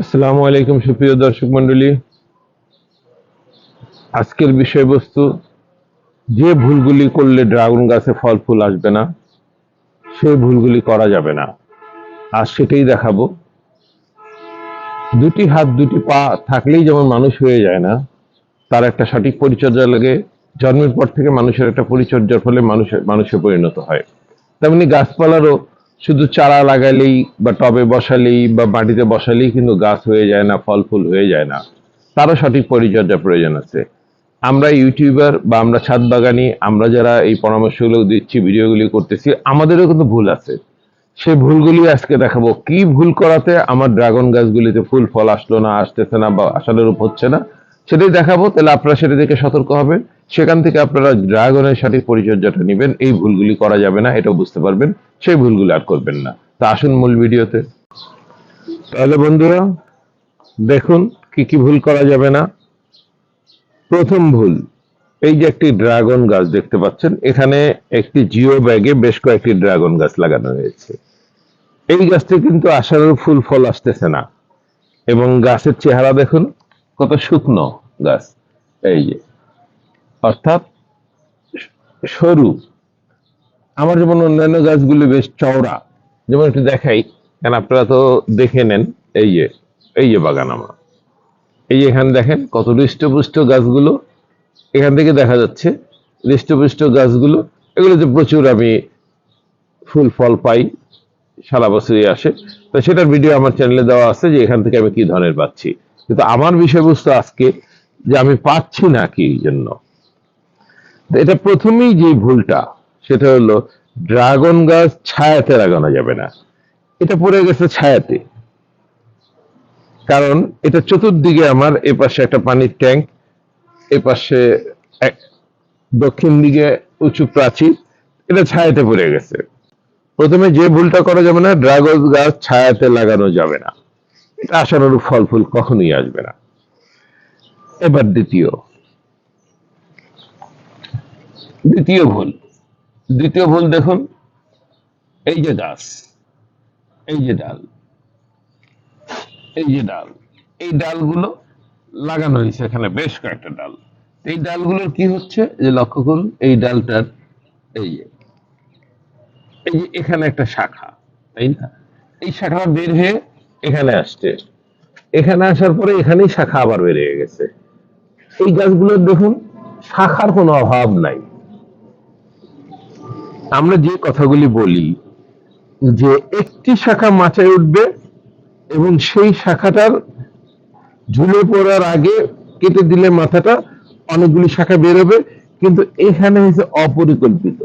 আসসালামু আলাইকুম, সুপ্রিয় দর্শক মন্ডলী আজকের বিষয়বস্তু, যে ভুলগুলি করলে ড্রাগন গাছে ফল ফুল আসবে না, সেই ভুলগুলি করা যাবে না। আর সেটাই দেখাবো। দুটি হাত, দুটি পা থাকলেই যেমন মানুষ হয়ে যায় না, তার একটা সঠিক পরিচর্যা লাগে। জন্মের পর থেকে মানুষের একটা পরিচর্যার ফলে মানুষের মানুষে পরিণত হয়। তেমনি গাছপালারও শুধু চারা লাগালেই বা টবে বসালেই বা মাটিতে বসালেই কিন্তু গাছ হয়ে যায় না ফল ফুল হয়ে যায় না। তারও সঠিক পরিচর্যা প্রয়োজন আছে। আমরা ইউটিউবার বা আমরা ছাদ বাগানি, আমরা যারা এই পরামর্শগুলো দিচ্ছি, ভিডিওগুলি করতেছি, আমাদেরও কিন্তু ভুল আছে। সেই ভুলগুলি আজকে দেখাবো। কি ভুল করাতে আমার ড্রাগন গাছগুলিতে ফুল ফল আসলো না, আসতেছে না বা আশানুরূপ হচ্ছে না সেটাই দেখাবো, তাহলে আপনারা সেটা থেকে সতর্ক হবেন। সেখান থেকে আপনারা ড্রাগনের সঠিক পরিচর্যাটা নেবেন, এই ভুলগুলি করা যাবে না, এটাও বুঝতে পারবেন, সেই ভুলগুলি আর করবেন না। তা আসুন মূল ভিডিওতে। তাহলে বন্ধুরা, দেখুন কি কি ভুল করা যাবে না। প্রথম ভুল, এই যে একটি ড্রাগন গাছ দেখতে পাচ্ছেন, এখানে একটি জিও ব্যাগে বেশ কয়েকটি ড্রাগন গাছ লাগানো হয়েছে। এই গাছটি কিন্তু আশানুরূপ ফুল ফল আসতেছে না, এবং গাছের চেহারা দেখুন কত শুকনো গাছ? এই যে। অর্থাৎ সরু। আমার যেমন অন্যান্য গাছগুলি বেশ চওড়া। যেমন একটু দেখাই, কারণ আপনারা তো দেখে নেন, এই যে এই যে বাগান আমার। এই যে এখানে দেখেন, কত হৃষ্টপুষ্ট গাছগুলো। এখান থেকে দেখা যাচ্ছে, হৃষ্টপুষ্ট গাছগুলো এগুলোতে প্রচুর আমি ফুল, ফল পাই, সারা বছরই আসে। তো সেটার ভিডিও আমার চ্যানেলে দেওয়া আছে যে এখান থেকে আমি কি ধরনের পাচ্ছি। কিন্তু আমার বিষয়বস্তু আজকে যে আমি পাচ্ছি না কি জন্য। এটা প্রথমেই যে ভুলটা, সেটা হলো ড্রাগন গাছ ছায়াতে লাগানো যাবে না। এটা পড়ে গেছে ছায়াতে। কারণ এটা চতুর্দিকে আমার এ পাশে একটা পানির ট্যাঙ্ক এ পাশে এক- দক্ষিণ দিকে উঁচু প্রাচীর, এটা ছায়াতে পড়ে গেছে। প্রথমে যে ভুলটা করা যাবে না, ড্রাগন গাছ ছায়াতে লাগানো যাবে না। আশানুরূপ ফল ফুল কখনোই আসবে না। এবার দ্বিতীয়। দ্বিতীয় ভুল। দ্বিতীয় ভুল দেখুন। এই যে গাছ এই যে ডাল। এই যে ডাল। এই ডালগুলো লাগানো হয়েছে এখানে বেশ কয়েকটা ডাল। এই ডালগুলোর কি হচ্ছে? যে লক্ষ্য করুন, এই ডালটার এই যে এই যে এখানে একটা শাখা, তাই না? এই শাখাটা বের হয়ে এখানে আসছে। এখানে আসার পরে এখানেই শাখা আবার বের হয়ে গেছে। এই গাছগুলোর দেখুন, শাখার কোনো অভাব নাই। আমরা যে কথাগুলি বলি যে একটি শাখা মাচায় উঠবে এবং সেই শাখাটার ঝুলে পড়ার আগে কেটে দিলে মাথাটা অনেকগুলি শাখা বেরোবে, কিন্তু এখানে হচ্ছে অপরিকল্পিত।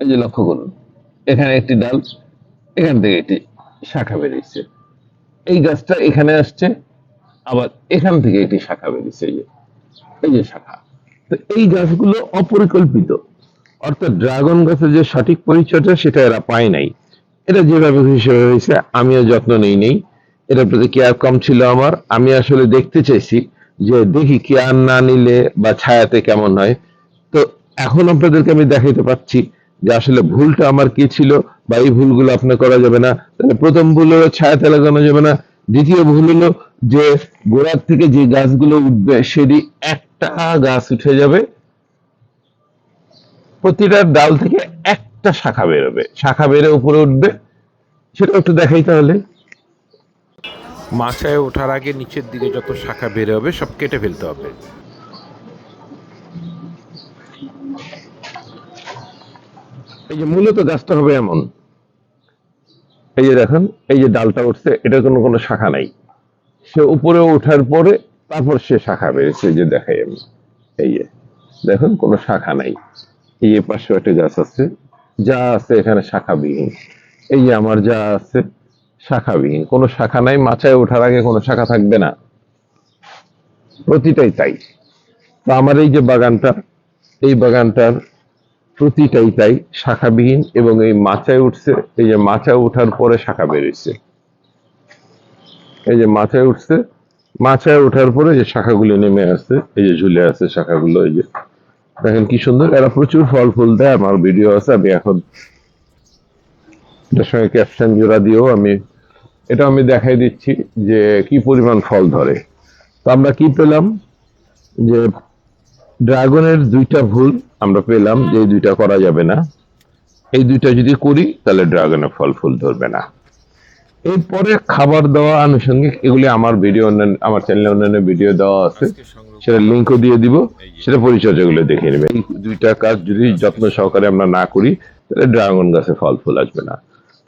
এই যে লক্ষ্য করুন, এখানে একটি ডাল এখান থেকে একটি শাখা বেরিয়েছে। এই গাছটা এখানে আসছে, আবার এখান থেকে একটি শাখা বেরিয়েছে, এই যে এই যে শাখা। তো এই গাছগুলো অপরিকল্পিত, অর্থাৎ ড্রাগন গাছের যে সঠিক পরিচর্যা সেটা এরা পায় নাই। এটা যেভাবে হিসেবে হয়েছে, আমিও যত্ন নেই নেই। এটার প্রতি কেয়ার কম ছিল আমার। আমি আসলে দেখতে চাইছি যে দেখি কেয়ার না নিলে বা ছায়াতে কেমন হয়। তো এখন আপনাদেরকে আমি দেখাইতে পাচ্ছি যে আসলে ভুলটা আমার কি ছিল বা এই ভুলগুলো আপনার করা যাবে না। তাহলে প্রথম ভুল হলো ছায়াতে লাগানো যাবে না। দ্বিতীয় ভুল হলো যে গোড়ার থেকে যে গাছগুলো উঠবে সেটি একটা গাছ উঠে যাবে। প্রতিটা ডাল থেকে একটা শাখা বেরোবে। শাখা বেড়ে উপরে উঠবে। সেটা একটু দেখাই তাহলে। মাচায় ওঠার আগে নিচের দিকে যত শাখা বের হবে সব কেটে ফেলতে হবে। এই যে মূলত গাছটা হবে এমন। এই যে দেখেন, এই যে ডালটা উঠছে, এটার কোনো কোনো শাখা নাই। সে উপরে ওঠার পরে তারপর সে শাখা বেড়েছে যে দেখাই আমি। এই যে, দেখুন, কোনো শাখা নাই। এই যে পাশে একটা গাছ আছে, যা আছে এখানে শাখাবিহীন। এই যে আমার যা আছে, শাখাবিহীন। কোনো শাখা নাই, মাচায় ওঠার আগে কোনো শাখা থাকবে না। প্রতিটাই তাই। তো আমার এই যে বাগানটা, এই বাগানটার প্রতিটাই তাই শাখাবিহীন এবং এই মাচায় উঠছে, এই যে মাচায় ওঠার পরে শাখা বেরিয়েছে এই যে মাচায় উঠছে মাচায় ওঠার পরে যে শাখাগুলো নেমে আসছে, এই যে ঝুলে আছে শাখাগুলো, এই যে। দেখেন কি সুন্দর, এরা প্রচুর ফল ফুল দেয়, আমার ভিডিও আছে, আমি এখন এটার সঙ্গে ক্যাপশন জোড়া দিয়েও আমি, এটা আমি দেখাই দিচ্ছি যে কি পরিমাণ ফল ধরে। তো আমরা কি পেলাম? যে ড্রাগনের দুইটা ভুল আমরা পেলাম যে দুইটা করা যাবে না। এই দুইটা যদি করি, তাহলে ড্রাগনের ফল ফুল ধরবে না। এরপরে খাবার দেওয়া আনুষঙ্গিক, এগুলি আমার ভিডিও অন্যান্য, আমার চ্যানেলে অন্যান্য ভিডিও দেওয়া আছে। সেটা লিঙ্কও দিয়ে দিব। সেটা পরিচর্যাগুলো দেখে নেবে এই দুইটা কাজ যদি যত্ন সহকারে আমরা না করি, তাহলে ড্রাগন গাছে ফল ফুল আসবে না।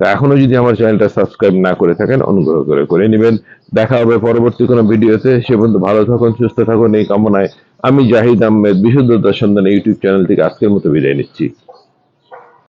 তো এখনও যদি আমার চ্যানেলটা সাবস্ক্রাইব না করে থাকেন, অনুগ্রহ করে করে নেবেন। দেখা হবে পরবর্তী কোনো ভিডিওতে। সে পর্যন্ত ভালো থাকুন, সুস্থ থাকুন। এই কামনায় আমি জাহিদ আহমেদ বিশুদ্ধতার সন্ধানে ইউটিউব চ্যানেল থেকে আজকের মতো বিদায় নিচ্ছি।